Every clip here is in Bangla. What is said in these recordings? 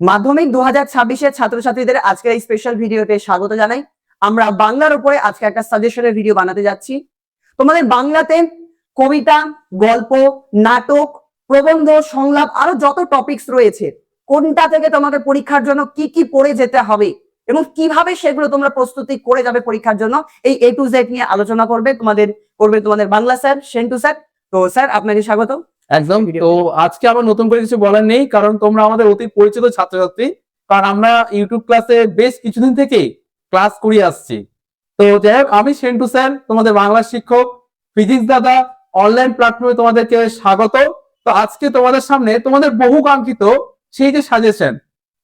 মাধ্যমিক দু হাজার ছাব্বিশের ছাত্রছাত্রীদের আজকের এই স্পেশাল ভিডিওতে স্বাগত জানাই। আমরা বাংলার উপরে আজকে একটা সাজেশনের ভিডিও বানাতে যাচ্ছি। তোমাদের বাংলাতে কবিতা, গল্প, নাটক, প্রবন্ধ, সংলাপ, আরও যত টপিকস রয়েছে, কোনটা থেকে তোমাকে পরীক্ষার জন্য কি কি পড়ে যেতে হবে এবং কীভাবে সেগুলো তোমরা প্রস্তুতি করে যাবে পরীক্ষার জন্য, এই এ টু জেড নিয়ে আলোচনা করবে। তোমাদের করবে তোমাদের বাংলা স্যার, সেন্টু স্যার। তো স্যার, আপনাকে স্বাগত। একদম। তো আজকে আমার নতুন করে কিছু বলার নেই কারণ তোমরা আমাদের অতি পরিচিত ছাত্রছাত্রী। কারণ আমরা ইউটিউব ক্লাসে বেশ কিছুদিন থেকেই ক্লাস করিয়ে আসছি। তো যাই হোক আমি সেন্টু স্যার তোমাদের বাংলা শিক্ষক ফিজিক্স দাদা অনলাইন প্ল্যাটফর্মে তোমাদেরকে স্বাগত। তো আজকে তোমাদের সামনে তোমাদের বহু কাঙ্ক্ষিত সেই যে সাজেশন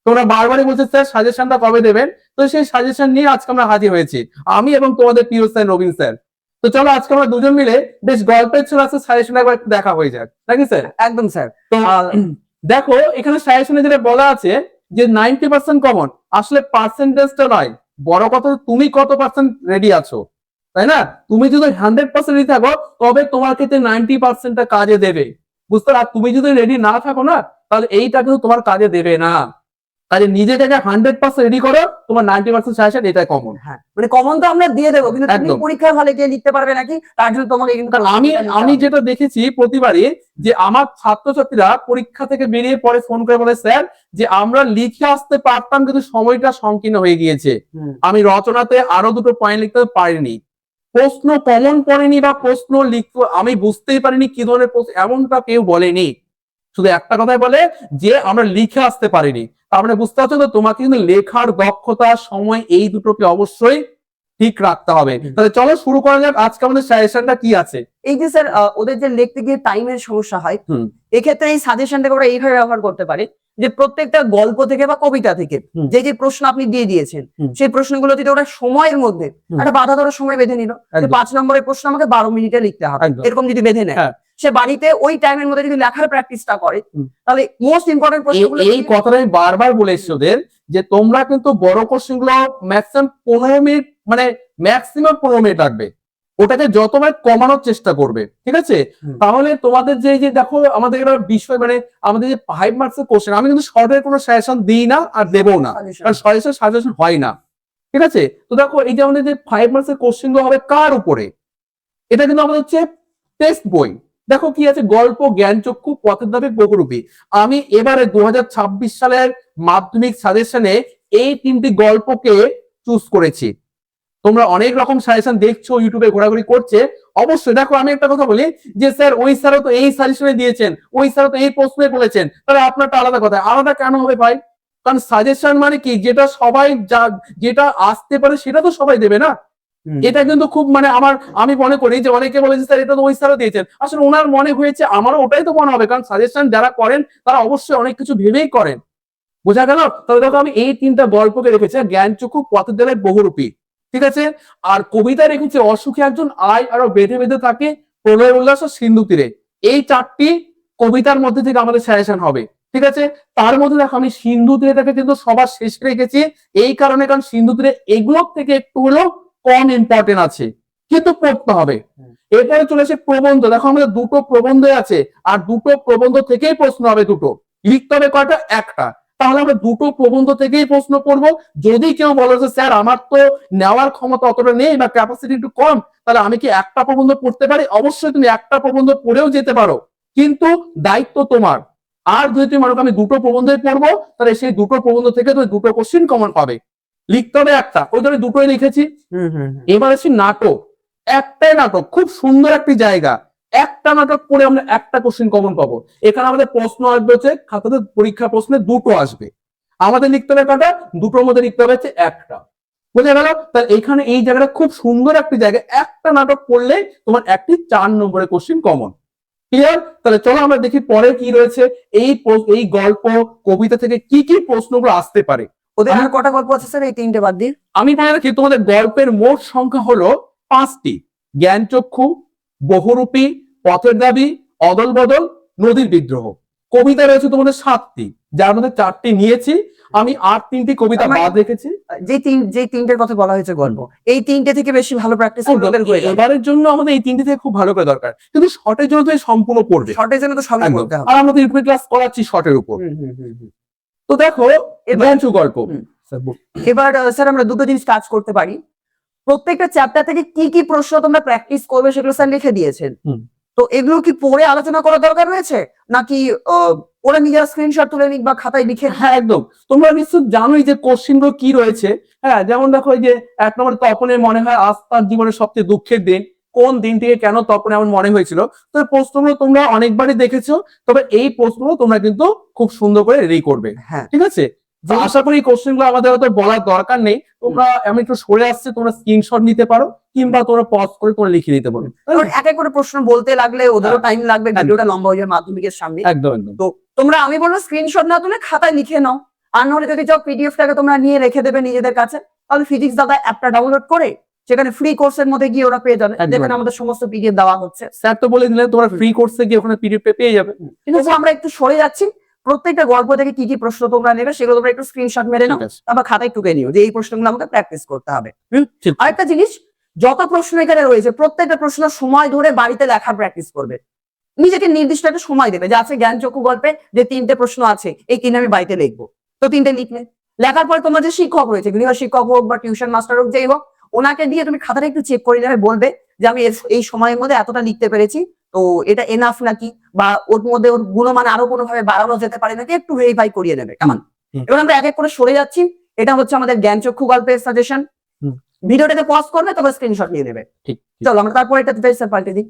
তোমরা বারবারই বলছো স্যার সাজেশনটা কবে দেবেন? তো সেই সাজেশন নিয়ে আজকে আমরা হাজির হয়েছি। আমি এবং তোমাদের প্রিয় স্যার নবীন স্যার। তো চলো আজকে আমরা দুজন মিলে বেশ গল্পের ছোট আছে সাজেশন একবার দেখা হয়ে যাক। নাকি স্যার একদম স্যার তো দেখো এখানে সাজেশনে যেটা বলা আছে যে নাইনটি পার্সেন্ট কমন আসলে পার্সেন্টেজটা নয় বড় কথা তুমি কত পার্সেন্ট রেডি আছো তাই না? তুমি যদি হান্ড্রেড পার্সেন্ট রেডি থাকো তবে তোমার ক্ষেত্রে নাইনটি পার্সেন্টটা কাজে দেবে। বুঝতে পারো? তুমি যদি রেডি না থাকো না তাহলে এইটা কিন্তু তোমার কাজে দেবে না। কাজে নিজেটাকে হান্ড্রেড পার্সেন্ট রেডি করো তোমার নাইনটি পার্সেন্ট সাজেশন এটা কমন হ্যাঁ মানে কমন তো আমরা দিয়ে দেবো কিন্তু তুমি। পরীক্ষার হলে গিয়ে লিখতে পারবে নাকি? তার জন্য তোমাকে কিন্তু আমি আমি যেটা দেখেছি প্রতিবারই যে আমার ছাত্রছাত্রীরা পরীক্ষা থেকে বেরিয়ে পরে ফোন করে বলে স্যার যে আমরা লিখে আসতে পারতাম কিন্তু সময়টা সংকীর্ণ হয়ে গিয়েছে। আমি রচনাতে আরও দুটো পয়েন্ট লিখতে পারিনি। প্রশ্ন কমন পড়েনি বা প্রশ্ন লিখতে আমি বুঝতেই পারিনি কি ধরনের প্রশ্ন এমনটা কেউ বলেনি। শুধু একটা কথাই বলে যে আমরা লিখে আসতে পারিনি। তার মানে বুঝতে পারছ তো? তোমাকে কিন্তু লেখার দক্ষতা সময় এই দুটোকে অবশ্যই ঠিক রাখতে হবে। তাহলে চলো শুরু করা যাক। আজকে আমাদের সাজেশনটা কি আছে? এই যে স্যার ওদের যে লিখতে গিয়ে টাইমের সমস্যা হয় এক্ষেত্রে এই সাজেশনটাকে ওরা এইভাবে ব্যবহার করতে পারে যে প্রত্যেকটা গল্প থেকে বা কবিতা থেকে যে যে প্রশ্ন আপনি দিয়ে দিয়েছেন সেই প্রশ্নগুলো যদি ওরা সময়ের মধ্যে একটা বাধা ধরার সময় বেঁধে নিল পাঁচ নম্বরের প্রশ্ন আমাকে বারো মিনিটে লিখতে হবে। এরকম যদি বেঁধে নেয়। হ্যাঁ। সে বাড়িতে ওই টাইমের মধ্যে যদি লেখার প্র্যাকটিসটা করে। তাহলে মোস্ট ইম্পর্টেন্ট প্রশ্নগুলো এই কথাটা আমি বারবার বলে এসেছি ওদের যে তোমরা কিন্তু বড় কোশ্চেনগুলো ম্যাক্সিমাম পনেরো মিনিট মানে ম্যাক্সিমাম পনেরো মিনিট লাগবে ওটাকে যতবার কমানোর চেষ্টা করবে ঠিক আছে? তাহলে তোমাদের যে যে দেখো আমাদের একটা বিষয় মানে আমাদের যে ফাইভ মার্কস এর কোশ্চেন আমি কিন্তু শর্টের কোনো সাজেশন দিই না আর দেবো না। কারণ সাজেশন সাজেশন হয় না। ঠিক আছে? তো দেখো এই যে আমাদের যে ফাইভ মার্কস এর কোশ্চেনগুলো হবে কার উপরে? এটা কিন্তু আমাদের হচ্ছে টেক্সট বই। দেখো কি আছে? গল্প জ্ঞানচক্ষু পথের দাবি বহুরূপী আমি এবারে দুহাজার ছাব্বিশ সালের মাধ্যমিক সাজেশনে এই তিনটি গল্পকে চুজ করেছি। তোমরা অনেক রকম সাজেশন দেখছ ইউটিউবে ঘোরাঘুরি করছে। অবশ্যই দেখো, আমি একটা কথা বলি যে, স্যার, ওই স্যারও তো এই সাজেশনে দিয়েছেন, ওই স্যারও তো এই প্রশ্নে বলেছেন। তাহলে আপনারটা আলাদা কথা। আলাদা কেন হবে ভাই? কারণ সাজেশন মানে কি? যেটা সবাই যা, যেটা আসতে পারে সেটা তো সবাই দেবে না। এটা কিন্তু খুব মানে আমার, আমি মনে করি যে অনেকে বলে যে, স্যার, এটা তো ওই স্যারও দিয়েছেন। আসলে ওনার মনে হয়েছে, আমারও ওটাই তো মনে হবে। কারণ সাজেশন যারা করেন, তারা অবশ্যই অনেক কিছু ভেবেই করেন। বোঝা গেল? তবে দেখো, আমি এই তিনটা গল্পকে রেখেছি জ্ঞানচক্ষু পথের দেবের বহুরূপী। ঠিক আছে? আর কবিতা রেখেছে, অসুখী একজন আয় আরও বেঁধে বেঁধে থাকে প্রলয় উল্লাস সিন্ধু তীরে। এই চারটি কবিতার মধ্যে থেকে আমাদের সাজেশন হবে। ঠিক আছে? তার মধ্যে দেখো, আমি সিন্ধু তীরেটাকে কিন্তু সবার শেষে রেখেছি। এই কারণে, কারণ সিন্ধু তীরে এগুলোর থেকে একটু হলেও কম ইম্পর্টেন্ট আছে, কিন্তু পড়তে হবে। এরপরে চলে আসে প্রবন্ধ। দেখো আমাদের দুটো প্রবন্ধ আছে, আর দুটো প্রবন্ধ থেকেই প্রশ্ন হবে দুটো। লিখতে হবে কয়টা? একটা। তাহলে আমরা দুটো প্রবন্ধ থেকেই প্রশ্ন করব। যদি কেউ বলে যে, স্যার, আমার তো নেওয়ার ক্ষমতা অতটা নেই বা ক্যাপাসিটি একটু কম, তাহলে আমি কি একটা প্রবন্ধ পড়তে পারি? অবশ্যই তুমি একটা প্রবন্ধ পড়েও যেতে পারো। কিন্তু দায়িত্ব তোমার। আর যদি তুমি মনে আমি দুটো প্রবন্ধই পড়ব, তাহলে সেই দুটো প্রবন্ধ থেকে তুমি দুটো কোশ্চিন কমন পাবে। লিখতে হবে একটা। ওই ধরে দুটোই লিখেছি। হুম হুম হুম। এবার আসি নাটক। একটাই নাটক খুব সুন্দর একটি জায়গা। একটা নাটক পড়ে আমরা একটা কোশ্চেন কমন পাবো। এখানে আমাদের প্রশ্ন আসবে হচ্ছে খাতাতে পরীক্ষা প্রশ্নে দুটো আসবে। আমাদের লিখতে হবে কটা? দুটোর মধ্যে লিখতে হবে হচ্ছে একটা। বোঝা গেল? তাহলে এখানে এই জায়গাটা খুব সুন্দর একটি জায়গা। একটা নাটক পড়লে তোমার একটি চার নম্বরের কোশ্চেন কমন ক্লিয়ার তাহলে চলো আমরা দেখি পরে কি রয়েছে। এই এই গল্প কবিতা থেকে কি কি প্রশ্নগুলো আসতে পারে। ওদের আর কটা গল্প আছে স্যার এই তিনটে বাদ দিয়ে? আমি মনে রাখি তোমাদের গল্পের মোট সংখ্যা হলো পাঁচটি। জ্ঞানচক্ষু বহুরূপী পথের দাবি অদল বদল নদীর বিদ্রোহ। কবিতা রয়েছে তোমাদের সাতটি যার মধ্যে চারটি নিয়েছি। আমি আর তিনটি কবিতা বাদ রেখেছি। যে তিন যে তিনটের কথা বলা হয়েছে গল্প এই তিনটে থেকে বেশি ভালো প্র্যাকটিস এবারের জন্য আমাদের এই তিনটি থেকে খুব ভালো করে দরকার। কিন্তু শর্টের জন্য তো সম্পূর্ণ পড়বে। শর্টের জন্য তো সবই আর আমরা তো ইউটিউবে ক্লাস করাচ্ছি শর্টের উপর। তো দেখো গল্প। এবার স্যার আমরা দুটো জিনিস কাজ করতে পারি। প্রত্যেকটা চ্যাপ্টার থেকে কি কি প্রশ্ন তোমরা প্র্যাকটিস করবে সেগুলো স্যার লিখে দিয়েছেন। তো এগুলো কি পড়ে আলোচনা করার দরকার রয়েছে? নাকি ওরা নিজেরা স্ক্রিনশট তুলে নিক বা খাতায় লিখে হ্যাঁ একদম। তোমরা নিশ্চয় জানোই যে কোশ্চিনগুলো কি রয়েছে। হ্যাঁ যেমন দেখো যে এক নম্বর তপনের মনে হয় আজ তার জীবনের সবচেয়ে দুঃখের দিন। কোন দিনটিকে কেন তপন এমন মনে হয়েছিল? তো প্রশ্নগুলো তোমরা অনেকবারই দেখেছ তবে এই প্রশ্নগুলো তোমরা কিন্তু খুব সুন্দর করে রেডি করবে। হ্যাঁ। ঠিক আছে? আশা করি কোশ্চেনগুলো আমাদের হয়তো বলার দরকার নেই। তোমরা আমি একটু সরে আসছে তোমরা স্ক্রিনশট নিতে পারো কিংবা তোমরা পজ করে তোমরা লিখে দিতে পারো। এক এক করে প্রশ্ন বলতে লাগলে ওদেরও হ্যাঁ। টাইম লাগবে ভিডিওটা লম্বা হয়ে যাবে মাধ্যমিকের সামনে। একদম একদম। তো তোমরা আমি বলব স্ক্রিনশট না তুলে খাতায় লিখে নাও। আর নাহলে যদি চাও পিডিএফটাকে তোমরা নিয়ে রেখে দেবে নিজেদের কাছে। তাহলে ফিজিক্স দাদা অ্যাপটা ডাউনলোড করে সেখানে ফ্রি কোর্সের মধ্যে গিয়ে ওরা পেয়ে যাবে। যেখানে আমাদের সমস্ত পিডিএফ দেওয়া হচ্ছে। স্যার তো বলে দিলেন তোমরা ফ্রি কোর্সে গিয়ে ওখানে পিডিএফ পেয়ে যাবে। আছে আমরা একটু সরে যাচ্ছি। প্রত্যেকটা গল্প থেকে কি কি প্রশ্ন তোমরা নেবে সেগুলো তোমরা একটু স্ক্রিনশট মেরে নাও। তারপর খাতায় টুকে নিও যে এই প্রশ্নগুলো আমাকে প্র্যাকটিস করতে হবে। আরেকটা জিনিস যত প্রশ্ন এখানে রয়েছে প্রত্যেকটা প্রশ্ন সময় ধরে বাড়িতে লেখার প্র্যাকটিস করবে। নিজেকে নির্দিষ্ট একটা সময় দেবে। যে আছে জ্ঞান চক্ষু গল্পে যে তিনটে প্রশ্ন আছে এই তিনটে আমি বাড়িতে লিখব। তো তিনটে লিখলে। লেখার পরে তোমার যে শিক্ষক রয়েছে গৃহ শিক্ষক হোক বা টিউশন মাস্টার হোক যেই হোক ওনাকে দিয়ে তুমি খাতাটা একটু চেক করে নেবে বলবে যে আমি এই সময়ের মধ্যে এতটা লিখতে পেরেছি তো এটা এনাফ নাকি? বা ওর মধ্যে ওর গুণমান আরও কোনো ভাবে বাড়ানো যেতে পারে নাকি? একটু ভেরিফাই করিয়ে নেবে কেমন? এবার আমরা এক এক করে সরে যাচ্ছি। এটা হচ্ছে আমাদের জ্ঞান চক্ষু গল্পের সাজেশন। ভিডিওটাকে পজ করবে তবে স্ক্রিনশট নিয়ে নেবে। ঠিক। চলো আমরা তারপরে এটা স্যার পাল্টে দিই।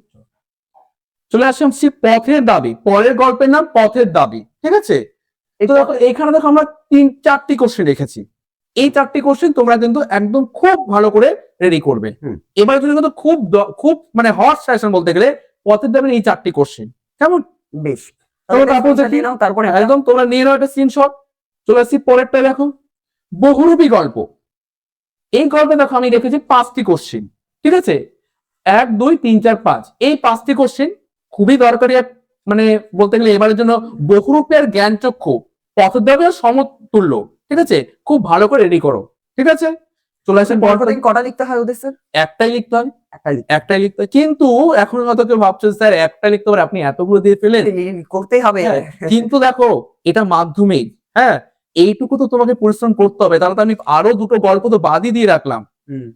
চলে আসছি পথের দাবি পরের গল্পের নাম পথের দাবি ঠিক আছে? তো এখানে দেখো আমরা তিন চারটি কোশ্চেন রেখেছি। এই চারটি কোশ্চেন তোমরা কিন্তু একদম খুব ভালো করে রেডি করবে। এবার তুমি কিন্তু খুব খুব মানে হট সাজেশন বলতে গেলে পথের দাবির এই চারটি কোশ্চেন কেমন? বেশ। তারপর একদম তোমরা নিয়ে নাও একটা স্ক্রিনশট চলে আসছি পরেরটা দেখো বহুরূপী গল্প। এই গল্পে দেখো আমি রেখেছি পাঁচটি কোশ্চেন ঠিক আছে? এক দুই তিন চার পাঁচ। এই পাঁচটি কোশ্চেন খুবই দরকারি মানে বলতে গেলে এবারের জন্য বহুরূপী আর জ্ঞান চক্ষু পথদ্রব্যের সমতুল্য। ঠিক আছে? খুব ভালো করে রেডি করো। ঠিক আছে? চলে আসেন কটা লিখতে হয় ওদের স্যার একটাই লিখতে একটাই লিখতে কিন্তু এখন হয়তো কেউ ভাবছে স্যার একটাই লিখতে পারে আপনি এতগুলো দিয়ে ফেলেন? করতেই হবে। হ্যাঁ, কিন্তু দেখো এটা মাধ্যমিক হ্যাঁ? এইটুকু তো তোমাকে পরিশ্রম করতে হবে। তাহলে তো আমি আরও দুটো গল্প তো বাদই দিয়ে রাখলাম।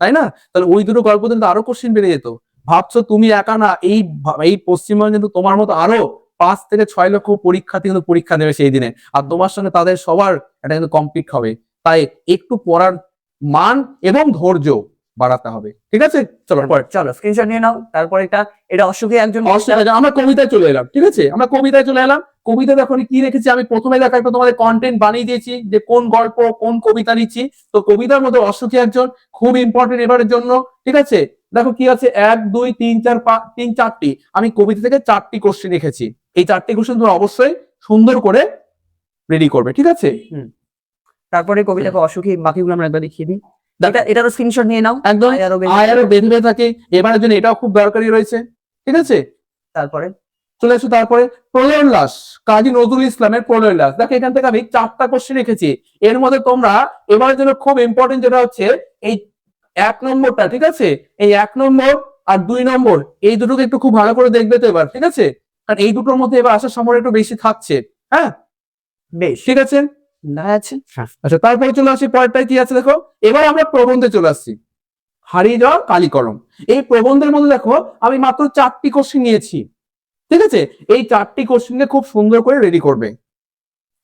তাই না? তাহলে ওই দুটো গল্প কিন্তু আরও কোশ্চিন বেড়ে যেত। ভাবছ তুমি একা না এই এই পশ্চিমবঙ্গে কিন্তু তোমার মতো আরও পাঁচ থেকে ছয় লক্ষ পরীক্ষার্থী কিন্তু পরীক্ষা দেবে সেই দিনে। আর তোমার সঙ্গে তাদের সবার এটা কিন্তু কমপ্লিট হবে। তাই একটু পড়ার মান এবং ধৈর্য বাড়াতে হবে। ঠিক আছে? চলো চলো স্ক্রিনশট নিয়ে নাও। তারপর এটা এটা অসুখী একজন আমরা কবিতায় চলে এলাম ঠিক আছে? আমরা কবিতায় চলে এলাম। কবিতা দেখো কি রেখেছি? আমি প্রথমে দেখা একটা তোমাদের কন্টেন্ট বানিয়ে দিয়েছি যে কোন গল্প কোন কবিতা নিচ্ছি। তো কবিতার মধ্যে অসুখী একজন খুব ইম্পর্টেন্ট এবারের জন্য ঠিক আছে? দেখো কি আছে? এক দুই তিন চার পাঁচ তিন চারটি। আমি কবিতা থেকে চারটি কোশ্চেন রেখেছি। এই চারটি কোশ্চেন তোমরা অবশ্যই সুন্দর করে রেডি করবে ঠিক আছে? তারপরে কবিতাকে অসুখী বাকিগুলো আমরা একবার দেখিয়ে দিই। এটা এটা তো স্ক্রিনশট নিয়ে নাও। একদম। আয় আরও বেঁধে থাকে। এবারের জন্য এটাও খুব দরকারি রয়েছে ঠিক আছে? তারপরে? চলে আসো তারপরে প্রলয়োল্লাস কাজী নজরুল ইসলামের প্রলয়োল্লাস দেখো এখান থেকে আমি চারটা কোশ্চেন রেখেছি। এর মধ্যে তোমরা এবারের জন্য খুব ইম্পর্টেন্ট যেটা হচ্ছে এই এক নম্বরটা ঠিক আছে? এই এক নম্বর আর দুই নম্বর এই দুটোকে একটু খুব ভালো করে দেখবে তো এবার ঠিক আছে? কারণ এই দুটোর মধ্যে এবার আসার সময় একটু বেশি থাকছে। হ্যাঁ? বেশ। ঠিক আছে? না আছে। আচ্ছা তারপরে চলে আসি পরেরটায় কি আছে দেখো? এবার আমরা প্রবন্ধে চলে আসছি। হারিয়ে যাওয়া কালিকরম এই প্রবন্ধের মধ্যে দেখো আমি মাত্র চারটি কোশ্চেন নিয়েছি। ঠিক আছে? এই চারটি কোশ্চেনকে খুব সুন্দর করে রেডি করবে।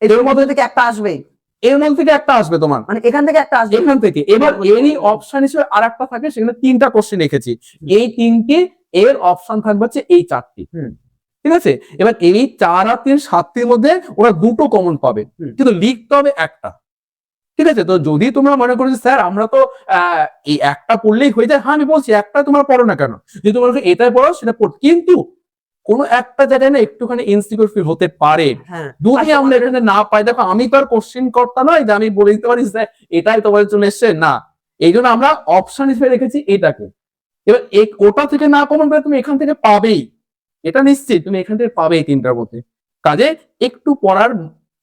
এর মধ্যে থেকে একটা আসবে। এর মধ্যে থেকে একটা আসবে তোমার। মানে এখান থেকে একটা আসবে। এখান থেকে। এবার এরই অপশন হিসেবে আর একটা থাকে সেখানে তিনটা কোশ্চেন রেখেছি। এই তিনটি এর অপশন থাকবে হচ্ছে এই চারটি। হুম। ঠিক আছে? এবার এই চার আর তিন সাতটির মধ্যে ওরা দুটো কমন পাবে। কিন্তু লিখতে হবে একটা। ঠিক আছে? তো যদি তোমরা মনে করো যে, স্যার আমরা তো এই একটা পড়লেই হয়ে যায় হ্যাঁ আমি বলছি একটা তোমরা পড়ো না কেন? যদি তোমরা এটাই পড়ো সেটা পড় কিন্তু কোনো একটা জায়গায় না একটুখানি ইনসিকিউর ফিল হতে পারে। হ্যাঁ। যদি আচ্ছা, আমরা এখানে না পাই দেখো আমি তো আর কোশ্চেন কর্তা নয় যে আমি বলে দিতে পারি যে এটাই তোমাদের জন্য এসছে। না। এই জন্য আমরা অপশন হিসেবে রেখেছি এটাকে। এবার এক- ওটা থেকে না কমন পেলে তুমি এখান থেকে পাবেই। এটা নিশ্চিত তুমি এখান থেকে পাবে এই তিনটার মধ্যে। কাজে একটু পড়ার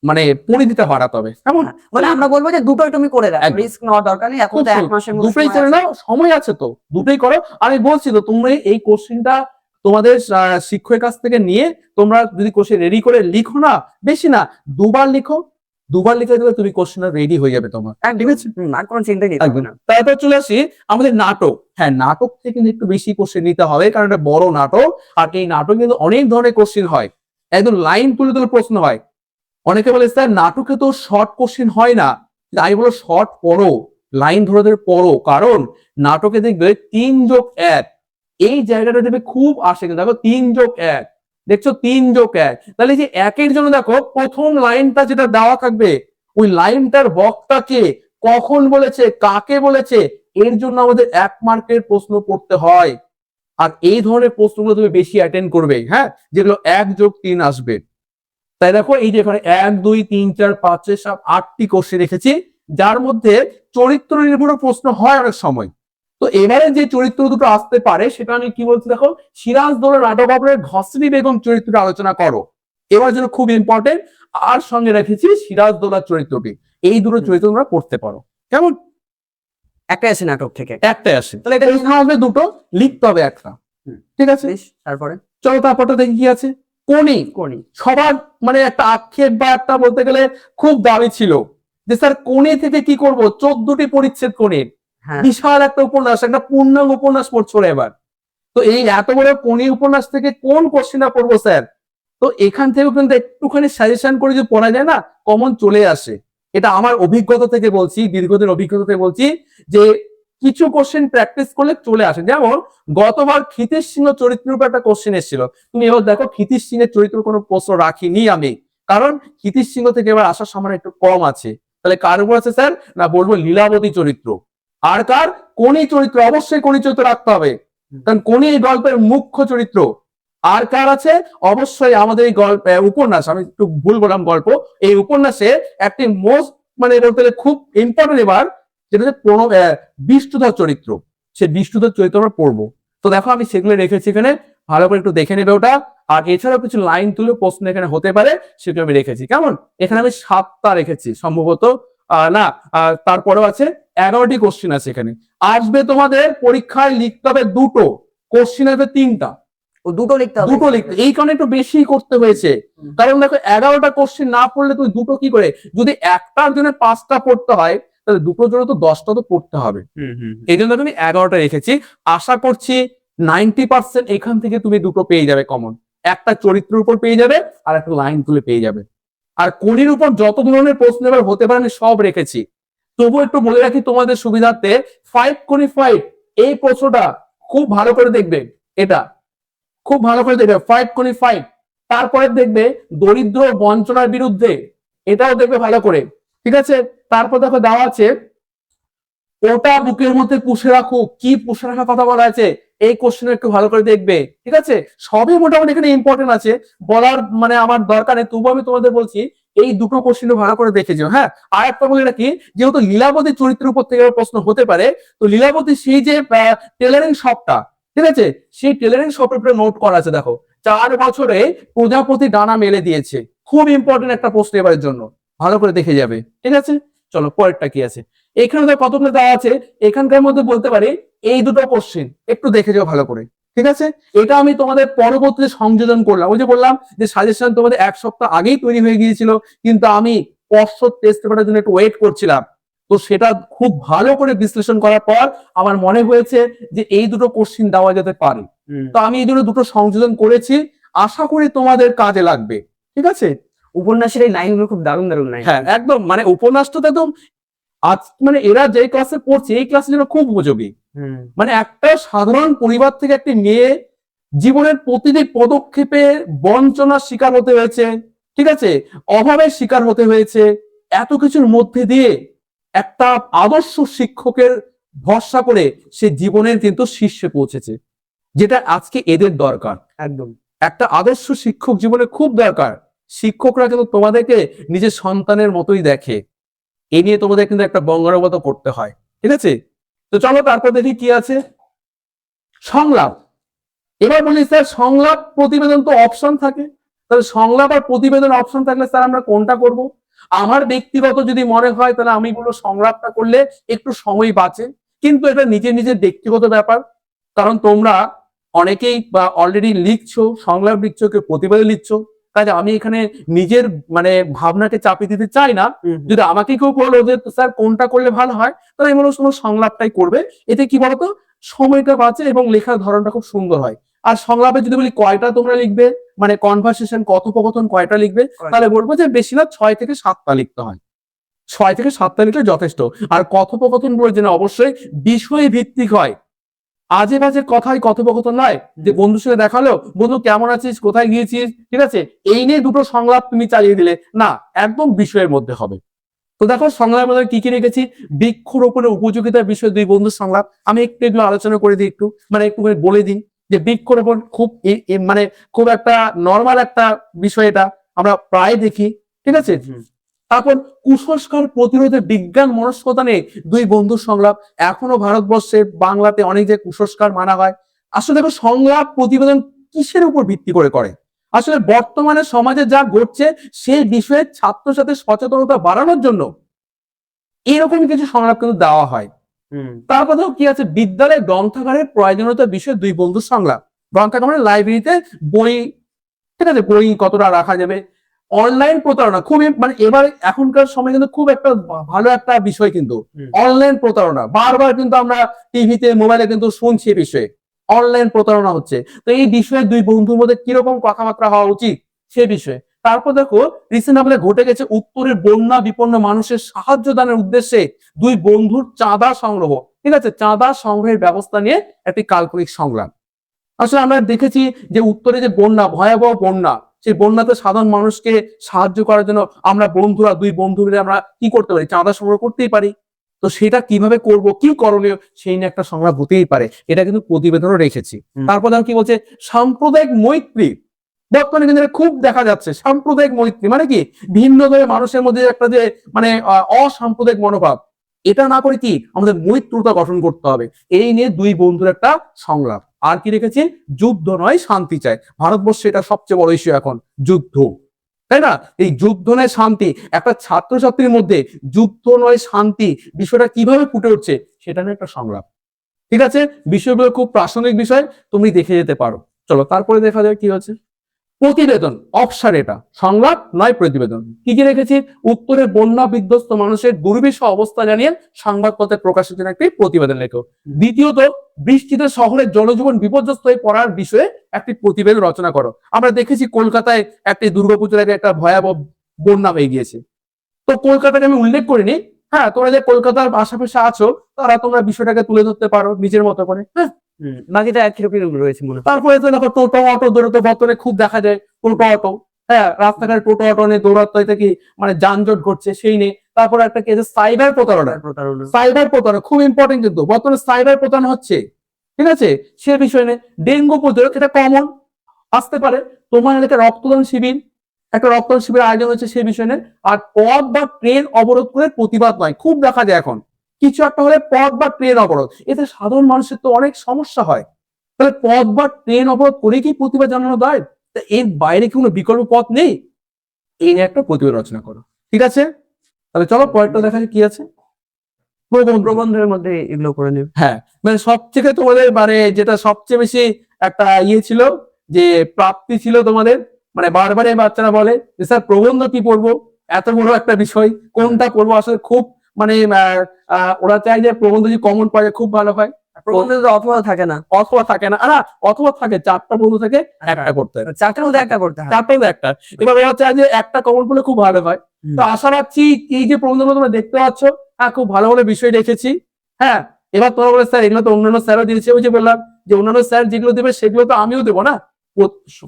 মানে পরিধিতে হারাতে হবে কেমন? মানে আমরা বলব যে দুটোই তুমি করে দাও রিস্ক নেওয়ার দরকার নেই এখন তো এক মাসের মধ্যে দুটোই সময় করে আছে। নাও সময় আছে তো দুটোই করো। আর আমি বলছি তো তোমরা এই কোশ্চেনটা তোমাদের আহ, শিক্ষকের কাছ থেকে নিয়ে তোমরা যদি কোশ্চেন রেডি করে লিখো না বেশি না দুবার লিখো দুবার লিখে দিলে তুমি কোশ্চেন রেডি হয়ে যাবে তোমার। ঠিক আছে? আর কোনো চিন্তাই নেই একদম। তারপর চলে আসি আমাদের নাটক। হ্যাঁ নাটক থেকে কিন্তু একটু বেশি কোশ্চেন নিতে হবে কারণ এটা বড় নাটক আর এই নাটক কিন্তু অনেক ধরনের কোশ্চেন হয়। একদম লাইন তুলে তুলে প্রশ্ন হয়। অনেকে বলে স্যার নাটকে তো শর্ট কোশ্চেন হয় না। আমি বলো শর্ট পড়ো লাইন ধরে ধরে পড়ো। কারণ নাটকে দেখবে তিন যোগ এক। এই জায়গাটা দেখবে খুব আসে কিন্তু দেখো তিন যোগ এক। দেখছ তিন যোগ এক। তাহলে যে একের জন্য দেখো প্রথম লাইনটা যেটা দেওয়া থাকবে, ওই লাইনটার বক্তাকে কখন বলেছে? কাকে বলেছে? এর জন্য আমাদের এক মার্কের প্রশ্ন পড়তে হয়। আর এই ধরনের প্রশ্নগুলো তুমি বেশি অ্যাটেন্ড করবে হ্যাঁ? যেগুলো এক যোগ তিন আসবে। তাই দেখো এই যে এখানে এক, দুই, তিন, চার, পাঁচ, ছয়, সাত, আটটি কোশ্চেন রেখেছি। যার মধ্যে চরিত্র নির্ভর প্রশ্ন হয় অনেক সময়। তো এবারে যে চরিত্র দুটো আসতে পারে সেটা আমি কি বলছি দেখো? সিরাজ দৌড়ের নাটক অপরের ঘসরি বেগম চরিত্রটা আলোচনা করো। এবার জন্য খুব ইম্পর্টেন্ট আর সঙ্গে রেখেছি সিরাজ দৌলার চরিত্রটি। এই দুটো চরিত্র তোমরা পড়তে পারো। কেমন? একটা আসে নাটক থেকে। একটাই আসে তাহলে এটা হবে দুটো লিখতে হবে একটা। ঠিক আছে? তারপরে? চলো তারপরটা দেখি কি আছে। কোনি কোনি সবার মানে একটা আক্ষেপ বা একটা বলতে গেলে খুব দাবি ছিল। যে স্যার কোণে থেকে কি করব? চোদ্দটি পরিচ্ছেদ হ্যাঁ বিশাল একটা উপন্যাস, একটা পূর্ণাঙ্গ উপন্যাস পড়ছো এবার। তো এই এত বড় কোন উপন্যাস থেকে কোন কোশ্চেনটা পড়ব, স্যার? তো এখান থেকেও কিন্তু একটুখানি সাজেশন করে যে পড়া যায় না কমন চলে আসে। এটা আমার অভিজ্ঞতা থেকে বলছি, দীর্ঘদিন অভিজ্ঞতা থেকে বলছি যে কিছু কোশ্চেন প্র্যাকটিস করলে চলে আসে। যেমন, গতবার ক্ষিতিশ সিংহ চরিত্রের উপর একটা কোশ্চেন এসেছিল। তুমি এবার দেখো, ক্ষিতিশ সিংহের চরিত্র কোনো প্রশ্ন রাখিনি আমি। কারণ ক্ষিতিশ সিংহ থেকে এবার আসার সম্ভাবনা একটু কম আছে। তাহলে কার উপর আছে, স্যার? না বলব লীলাবতী চরিত্র। আর কার? কোনি চরিত্র? অবশ্যই কোনি চরিত্র রাখতে হবে। কারণ কোনি এই গল্পের মুখ্য চরিত্র? আর কার আছে? অবশ্যই আমাদের এই গল্প উপন্যাস আমি একটু ভুল বললাম গল্প। এই উপন্যাসে একটি মোস্ট মানে বলতে গেলে খুব ইম্পর্টেন্ট এবার যেটা হচ্ছে প্রণব বিষ্ণুধর চরিত্র। সে বিষ্ণুধর চরিত্র আমরা পড়ব। তো দেখো আমি সেগুলো রেখেছি এখানে। ভালো করে একটু দেখে নেবে ওটা। আর এছাড়াও কিছু লাইন তুলে প্রশ্ন এখানে হতে পারে সেগুলো আমি রেখেছি। কেমন? এখানে আমি সাতটা রেখেছি সম্ভবত। না তারপরেও আছে এগারোটি কোশ্চিন আছে এখানে। আসবে তোমাদের পরীক্ষায় লিখতে হবে দুটো কোশ্চিন আসবে তিনটা। ও দুটো লিখতে হবে। দুটো লিখতে এই কারণে একটু বেশি করতে হয়েছে। কারণ দেখো এগারোটা কোশ্চিন না পড়লে তুমি দুটো কি করে? যদি একটার জন্য পাঁচটা পড়তে হয় তাহলে দুটোর জন্য তো দশটা তো পড়তে হবে। এই জন্য আমি এগারোটা রেখেছি। আশা করছি নাইনটি পার্সেন্ট এখান থেকে তুমি দুটো পেয়ে যাবে কমন একটা চরিত্রের উপর পেয়ে যাবে আর একটা লাইন তুলে পেয়ে যাবে। আর কোডির উপর যত ধরনের প্রশ্ন এবার হতে পারে আমি সব রেখেছি। তবু একটু বলে রাখি তোমাদের সুবিধার্থে ফাইভ কোনি ফাইভ এই প্রশ্নটা খুব ভালো করে দেখবে। এটা খুব ভালো করে দেখবে ফাইভ কোনি ফাইভ তারপরে দেখবে দরিদ্র বঞ্চনার বিরুদ্ধে এটাও দেখবে ভালো করে। ঠিক আছে? তারপর দেখো দেওয়া আছে ওটা বুকের মধ্যে পুষে রাখো। কি পুষে রাখার কথা বলা আছে এই কোশ্চেন একটু ভালো করে দেখবে। ঠিক আছে? সবই মোটামুটি এখানে ইম্পর্টেন্ট আছে। বলার মানে আমার দরকার নেই। তবুও আমি তোমাদের বলছি, এই দুটো কোশ্চেন ভালো করে দেখে যাও হ্যাঁ? আর একটা বলে রাখি যেহেতু লীলাবতী চরিত্রের উপর থেকে প্রশ্ন হতে পারে, তো লীলাবতী সেই যে টেলারিং শপটা ঠিক আছে? সেই টেলারিং শপের উপরে নোট করা আছে, দেখো। চার বছরে প্রজাপতি ডানা মেলে দিয়েছে। খুব ইম্পর্টেন্ট একটা প্রশ্ন এবারের জন্য। ভালো করে দেখে যাবে। ঠিক আছে? চলো, পরেরটা কি আছে? এখানে কতগুলো দেওয়া আছে? এখানকার মধ্যে বলতে পারি এই দুটো কোশ্চেন একটু দেখে যাও ভালো করে ঠিক আছে? এটা আমি তোমাদের পরবর্তীতে সংযোজন করলাম। ওই যে বললাম যে সাজেশন তোমাদের এক সপ্তাহ আগেই তৈরি হয়ে গিয়েছিল কিন্তু আমি পর্ষদ টেস্ট পেপারের জন্য একটু ওয়েট করছিলাম। তো সেটা খুব ভালো করে বিশ্লেষণ করার পর আমার মনে হয়েছে যে এই দুটো কোশ্চিন দেওয়া যেতে পারে। তো আমি এই জন্য দুটো সংযোজন করেছি। আশা করি তোমাদের কাজে লাগবে ঠিক আছে? উপন্যাসের এই লাইনগুলো খুব দারুণ দারুণ লাইন হ্যাঁ একদম। মানে উপন্যাসটা তো একদম আজ মানে এরা যে ক্লাসে পড়ছে এই ক্লাসের জন্য খুব উপযোগী। মানে একটা সাধারণ পরিবার থেকে একটি মেয়ে জীবনের প্রতিটি পদক্ষেপে বঞ্চনার শিকার হতে হয়েছে ঠিক আছে? অভাবের শিকার হতে হয়েছে। এত কিছুর মধ্যে দিয়ে একটা আদর্শ শিক্ষকের ভরসা করে সে জীবনের কিন্তু শীর্ষে পৌঁছেছে যেটা আজকে এদের দরকার। একদম। একটা আদর্শ শিক্ষক জীবনে খুব দরকার। শিক্ষকরা কিন্তু তোমাদেরকে নিজের সন্তানের মতোই দেখে। এ নিয়ে তোমাদের কিন্তু একটা বঙ্গরবত করতে হয়, ঠিক আছে? তো চলো তারপর দেখি কি আছে। সংলাপ। এবার বলি, স্যার, সংলাপ প্রতিবেদন তো অপশন থাকে। তাহলে সংলাপ আর প্রতিবেদন অপশন থাকলে, স্যার, আমরা কোনটা করব? আমার ব্যক্তিগত যদি মনে হয়, তাহলে আমি বলব সংলাপটা করলে একটু সময় বাঁচে। কিন্তু এটা নিজের নিজের ব্যক্তিগত ব্যাপার। কারণ তোমরা অনেকেই বা অলরেডি লিখছো, সংলাপ লিখছো, কেউ প্রতিবেদন লিখছো। কাজে আমি এখানে নিজের মানে ভাবনাকে চাপিয়ে দিতে চাই না। যদি আমাকে কেউ বলো যে স্যার কোনটা করলে ভালো হয়? তাহলে এমন সময় সংলাপটাই করবে। এতে কি বলতো? সময়টা বাঁচে এবং লেখার ধরনটা খুব সুন্দর হয়। আর সংলাপে যদি বলি কয়টা তোমরা লিখবে মানে কনভারসেশন কথোপকথন কয়টা লিখবে তাহলে বলব যে বেশি না ছয় থেকে সাতটা লিখতে হয়। ছয় থেকে সাতটা লিখলে যথেষ্ট। আর কথোপকথন বলে যেন অবশ্যই বিষয় ভিত্তিক হয়। আজে বাজে কথাই কথোপকথন নয় যে বন্ধুর সঙ্গে দেখাল বন্ধু কেমন আছিস? কোথায় গিয়েছিস? ঠিক আছে? এই নিয়ে দুটো সংলাপ তুমি চালিয়ে দিলে। না, একদম বিষয়ের মধ্যে হবে। তো দেখো, সংলাপের মধ্যে কি কি রেখেছি? বৃক্ষরোপণের উপযোগিতার বিষয়ে দুই বন্ধুর সংলাপ। আমি একটু এগুলো আলোচনা করে দিই একটু। মানে একটু বলে দিই যে বৃক্ষরোপণ খুব মানে খুব একটা নর্মাল একটা বিষয় এটা। আমরা প্রায় দেখি। ঠিক আছে? তারপর কুসংস্কার প্রতিরোধে বিজ্ঞান মনস্কতা নিয়ে দুই বন্ধুর সংলাপ। এখনও ভারতবর্ষে বাংলাতে অনেক যে কুসংস্কার মানা হয়। আসলে দেখো সংলাপ প্রতিবেদন কিসের উপর ভিত্তি করে করে? আসলে বর্তমানে সমাজে যা ঘটছে সেই বিষয়ে ছাত্রছাত্রীর সচেতনতা বাড়ানোর জন্য এরকম কিছু সংলাপ কিন্তু দেওয়া হয়। তারপর দেখো কি আছে? বিদ্যালয়ে গ্রন্থাগারের প্রয়োজনীয়তা বিষয়ে দুই বন্ধুর সংলাপ। গ্রন্থাগার মানে লাইব্রেরিতে বই ঠিক আছে? বই কতটা রাখা যাবে? অনলাইন প্রতারণা খুবই মানে এবার এখনকার সময় কিন্তু খুব একটা ভালো একটা বিষয় কিন্তু অনলাইন প্রতারণা। বারবার কিন্তু আমরা টিভিতে মোবাইলে কিন্তু শুনছি এই বিষয়ে। অনলাইন প্রতারণা হচ্ছে। তো এই বিষয়ে দুই বন্ধুর মধ্যে কীরকম কথাবার্তা হওয়া উচিত সে বিষয়ে। তারপর দেখো রিসেন্ট আমলে ঘটে গেছে উত্তরের বন্যা বিপন্ন মানুষের সাহায্য দানের উদ্দেশ্যে দুই বন্ধুর চাঁদা সংগ্রহ। ঠিক আছে? চাঁদা সংগ্রহের ব্যবস্থা নিয়ে একটি কাল্পনিক সংগ্রাম। আসলে আমরা দেখেছি যে উত্তরে যে বন্যা ভয়াবহ বন্যা সেই বন্যাতে সাধারণ মানুষকে সাহায্য করার জন্য আমরা বন্ধুরা দুই বন্ধু মিলে আমরা কি করতে পারি? চাঁদা সংগ্রহ করতেই পারি। তো সেটা কীভাবে করব কি করণীয় সেই নিয়ে একটা সংগ্রাম হতেই পারে। এটা কিন্তু প্রতিবেদনও রেখেছি। তারপর দেখো কি বলছে সাম্প্রদায়িক মৈত্রী। বর্তমানে কিন্তু খুব দেখা যাচ্ছে সাম্প্রদায়িক মৈত্রী। মানে কি? ভিন্ন ধরে মানুষের মধ্যে একটা যে মানে অসাম্প্রদায়িক মনোভাব। এটা না করে কি? আমাদের মৈত্রতা গঠন করতে হবে। এই নিয়ে দুই বন্ধুর একটা সংলাপ। আর কি রেখেছি যুদ্ধ নয়, শান্তি চায় ভারতবর্ষে এটা সবচেয়ে বড় ইস্যু এখন, যুদ্ধ। তাই না? এই যুদ্ধ নয়, শান্তি। একটা ছাত্রছাত্রীর মধ্যে যুদ্ধ নয়, শান্তি বিষয়টা কীভাবে ফুটে উঠছে সেটা নিয়ে একটা সংগ্রাম ঠিক আছে? বিষয়গুলো খুব প্রাসঙ্গিক বিষয় তুমি দেখে যেতে পারো। চলো, তারপরে দেখা যায় কি হচ্ছে। প্রতিবেদন, অপসার এটা। সংলাপ নয় প্রতিবেদন। কি কি রেখেছি? উত্তরে বন্যা বিধ্বস্ত মানুষের দুর্বিষহ অবস্থা জানিয়ে সংবাদপত্রে প্রকাশের জন্য একটি প্রতিবেদন লেখো। দ্বিতীয়ত, বৃষ্টিতে শহরের জনজীবন বিপর্যস্ত হয়ে পড়ার বিষয়ে একটি প্রতিবেদন রচনা করো। আমরা দেখেছি কলকাতায় একটি দুর্গাপুজোর আগে একটা ভয়াবহ বন্যা হয়ে গিয়েছে। তো কলকাতাকে আমি উল্লেখ করিনি। হ্যাঁ তোমরা যে কলকাতার আশেপাশে আছো, তারা তোমরা বিষয়টাকে তুলে ধরতে পারো নিজের মতো করে। হ্যাঁ বাকিটা একই রকম রয়েছে মনে তারপরে তো দেখো টোটো অটো দৌড়াতে বর্তমানে খুব দেখা যায় টোটো অটো। হ্যাঁ রাস্তাঘাট টোটো অটো নিয়ে দৌড়াতে কি মানে যানজট ঘটছে সেই নিয়ে। তারপরে একটা কি সাইবার প্রতারণা। প্রতারণা। সাইবার প্রতারণা খুব ইম্পর্টেন্ট কিন্তু। বর্তমানে সাইবার প্রতারণা হচ্ছে ঠিক আছে? সে বিষয় নিয়ে ডেঙ্গু প্রতিরোধ এটা কমন আসতে পারে। তোমার এলাকায় রক্তদান শিবির একটা রক্তদান শিবির আয়োজন হচ্ছে সে বিষয় নিয়ে। আর পথ বা ট্রেন অবরোধ করে প্রতিবাদ নয় খুব দেখা যায় এখন। কিছু একটা হলে পথ বা ট্রেন অবরোধ। এতে সাধারণ মানুষের তো অনেক সমস্যা হয়। তাহলে পথ বা ট্রেন অবরোধ করে কি প্রতিবাদ জানানো দেয়? তা এর বাইরে কি কোনো বিকল্প পথ নেই? এই নিয়ে একটা প্রতিবেদন রচনা করো। ঠিক আছে? তাহলে চলো পরেরটা দেখা কি আছে। প্রবন্ধ প্রবন্ধের মধ্যে এগুলো করে নেবে হ্যাঁ মানে সবথেকে তোমাদের মানে যেটা সবচেয়ে বেশি একটা ইয়ে ছিল যে প্রাপ্তি ছিল তোমাদের মানে বারবারে বাচ্চারা বলে যে স্যার প্রবন্ধ কি পড়ব? এত বড় একটা বিষয় কোনটা পড়ব? আসলে খুব মানে ওরা চায় যে প্রবন্ধ যদি কমন পাওয়া যায় খুব ভালো হয়। প্রবন্ধে তো অথবা থাকে না। অথবা থাকে না। না অথবা থাকে চারটা বন্ধু থাকে একটা করতে হয়। চারটার মধ্যে একটা করতে হয়। চারটাই তো একটা। এবার ওরা চায় যে একটা কমন পড়লে খুব ভালো হয়। তো আশা রাখছি এই যে প্রবন্ধগুলো তোমরা দেখতে পাচ্ছ হ্যাঁ খুব ভালো ভালো বিষয় রেখেছি হ্যাঁ এবার তোমরা বলে স্যার এগুলো তো অন্যান্য স্যারও দিয়েছে ওই যে বললাম যে অন্যান্য স্যার যেগুলো দেবে সেগুলো তো আমিও দেবো না।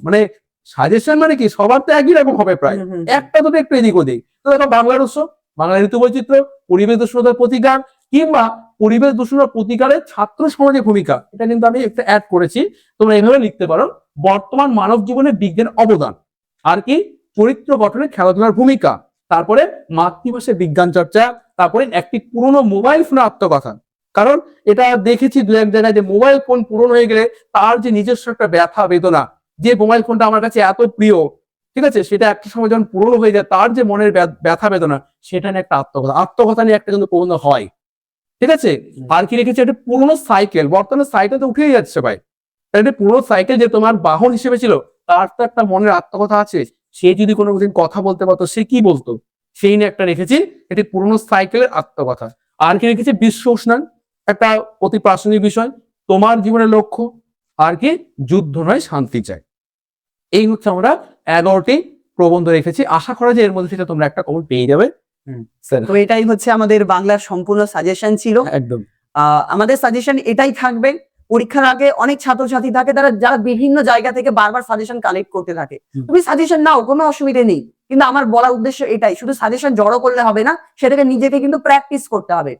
মানে সাজেশন মানে কি? সবার তো একই রকম হবে প্রায়। একটা দুটো একটু এদিক ওদিক। তো দেখো বাংলার উৎস বাংলা ঋতু বৈচিত্র্য পরিবেশ দূষণতার প্রতিকার কিংবা পরিবেশ দূষণের প্রতিকারের ছাত্র সমাজের ভূমিকা। এটা কিন্তু আমি একটা অ্যাড করেছি। তোমরা এইভাবে লিখতে পারো। বর্তমান মানব জীবনে বিজ্ঞান অবদান। আর কি? চরিত্র গঠনে খেলাধুলার ভূমিকা। তারপরে মাতৃভাষায় বিজ্ঞান চর্চা। তারপরে একটি পুরনো মোবাইল ফোনের আত্মকথা। কারণ এটা দেখেছি দু এক জায়গায় যে মোবাইল ফোন পুরনো হয়ে গেলে তার যে নিজস্ব একটা ব্যথা, বেদনা, যে মোবাইল ফোনটা আমার কাছে এত প্রিয় ঠিক আছে? সেটা একটা সময় যখন পুরনো হয়ে যায়, তার যে মনের ব্য- ব্যথা বেদনা, সেটা নিয়ে একটা আত্মকথা। আত্মকথা নিয়ে একটা কিন্তু প্রবন্ধ হয়। ঠিক আছে? আর কি রেখেছে একটা পুরনো সাইকেল বর্তমানে সাইকেল তো উঠেই যাচ্ছে ভাই। একটা পুরনো সাইকেল যে তোমার বাহন হিসেবে ছিল, তার তো একটা মনের আত্মকথা আছে। সে যদি কোনো দিন কথা বলতে পারতো, সে কি বলতো? সেই নিয়ে একটা রেখেছি এটি পুরনো সাইকেলের আত্মকথা। আর কি রেখেছি বিশ্ব উষ্ণায়ন। একটা অতি প্রাসঙ্গিক বিষয়। তোমার জীবনের লক্ষ্য। আর কি? যুদ্ধ নয়, শান্তি চাই। এই হচ্ছে আমরা এগারোটি প্রবন্ধ রেখেছি। আশা করা যে এর মধ্যে থেকে তোমরা একটা কমন পেয়ে যাবে। তো এটাই হচ্ছে আমাদের বাংলার সম্পূর্ণ সাজেশন ছিল। একদম। আমাদের সাজেশন এটাই থাকবে। পরীক্ষার আগে অনেক ছাত্রছাত্রী থাকে তারা যারা বিভিন্ন জায়গা থেকে বারবার সাজেশন কালেক্ট করতে থাকে। তুমি সাজেশন নাও কোনো অসুবিধা নেই। কিন্তু আমার বলার উদ্দেশ্য এটাই শুধু সাজেশন জড়ো করলে হবে না সেটাকে নিজেকে কিন্তু প্র্যাকটিস করতে হবে।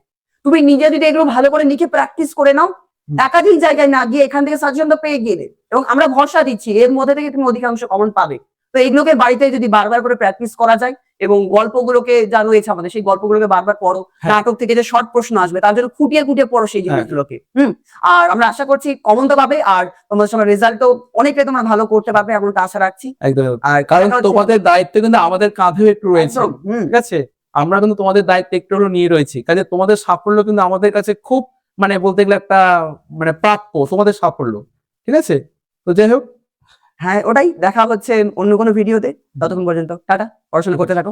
তুমি নিজে যদি এগুলো ভালো করে লিখে প্র্যাকটিস করে নাও একাধিক জায়গায় না গিয়ে এখান থেকে সাজেশন তো পেয়ে গেলে। এবং আমরা ভরসা দিচ্ছি এর মধ্যে থেকে তুমি অধিকাংশ কমন পাবে। তো এইগুলোকে বাড়িতে যদি বারবার করে প্র্যাকটিস করা যায় এবং গল্পগুলোকে যা রয়েছে আমাদের সেই গল্পগুলোকে বারবার পড়ো হ্যাঁ। নাটক থেকে যে শর্ট প্রশ্ন আসবে তার জন্য খুঁটিয়ে খুঁটিয়ে পড়ো সেই হ্যাঁ। জিনিসগুলোকে। হম? আর আমরা আশা করছি কমন তো পাবে আর তোমাদের সঙ্গে রেজাল্টও অনেকটাই তোমরা ভালো করতে পারবে এমনটা আশা রাখছি। একদম আর কারণ তোমাদের দায়িত্ব কিন্তু আমাদের কাঁধেও একটু রয়েছে। ঠিক আছে? আমরা কিন্তু তোমাদের দায়িত্ব একটু হলেও নিয়ে রয়েছি। কাজে তোমাদের সাফল্য কিন্তু আমাদের কাছে খুব মানে বলতে গেলে একটা মানে প্রাপ্য তোমাদের সাফল্য। ঠিক আছে? তো যাই হোক হ্যাঁ ওটাই। দেখা হচ্ছে অন্য কোনো ভিডিওতে ততক্ষণ পর্যন্ত, টাটা। পড়াশোনা করতে থাকো।